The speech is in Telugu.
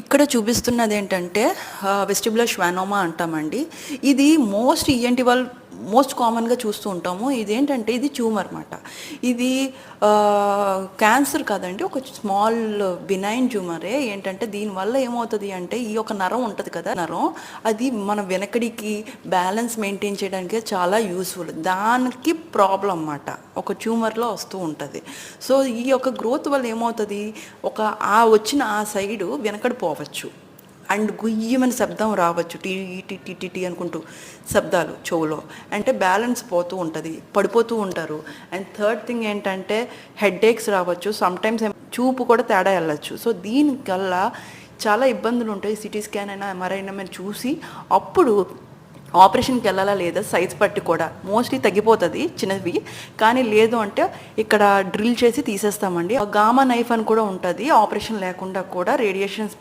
ఇక్కడ చూపిస్తున్నది ఏంటంటే వెస్టిబులర్ శ్వానోమా అంటామండి. ఇది మోస్ట్ ఈఎన్టీ వాళ్ళు మోస్ట్ కామన్గా చూస్తూ ఉంటాము. ఇదేంటంటే ఇది ట్యూమర్ అన్నమాట. ఇది క్యాన్సర్ కాదండి ఒక స్మాల్ బినైన్ ట్యూమరే ఏంటంటే దీనివల్ల ఏమవుతుంది అంటే ఈ యొక్క నరం ఉంటుంది కదా నరం అది మన వెనకడికి బ్యాలెన్స్ మెయింటైన్ చేయడానికి చాలా యూస్ఫుల్ దానికి ప్రాబ్లం అన్నమాట. ఒక ట్యూమర్లో వస్తూ ఉంటుంది. సో ఈ యొక్క గ్రోత్ వల్ల ఏమవుతుంది? ఒక ఆ వచ్చిన ఆ సైడు వెనకడిపోవచ్చు అండ్ గుయ్యమని శబ్దం రావచ్చు. టీ టీ టీ టీ టీ అనుకుంటూ శబ్దాలు చెవులో. అంటే బ్యాలెన్స్ పోతూ ఉంటుంది పడిపోతూ ఉంటారు. అండ్ థర్డ్ థింగ్ ఏంటంటే హెడ్ ఏక్స్ రావచ్చు. సమ్టైమ్స్ చూపు కూడా తేడా వెళ్ళచ్చు. సో దీనికల్లా చాలా ఇబ్బందులు ఉంటాయి. సిటీ స్కాన్ అయినా ఎంఆర్ఐ అయినా మీరు చూసి అప్పుడు ఆపరేషన్కి వెళ్ళాలా లేదా సైజ్ పట్టి కూడా. మోస్ట్లీ తగ్గిపోతుంది చిన్నవి. కానీ లేదు అంటే ఇక్కడ డ్రిల్ చేసి తీసేస్తామండి. గామా నైఫ్ అని కూడా ఉంటుంది. ఆపరేషన్ లేకుండా కూడా రేడియేషన్స్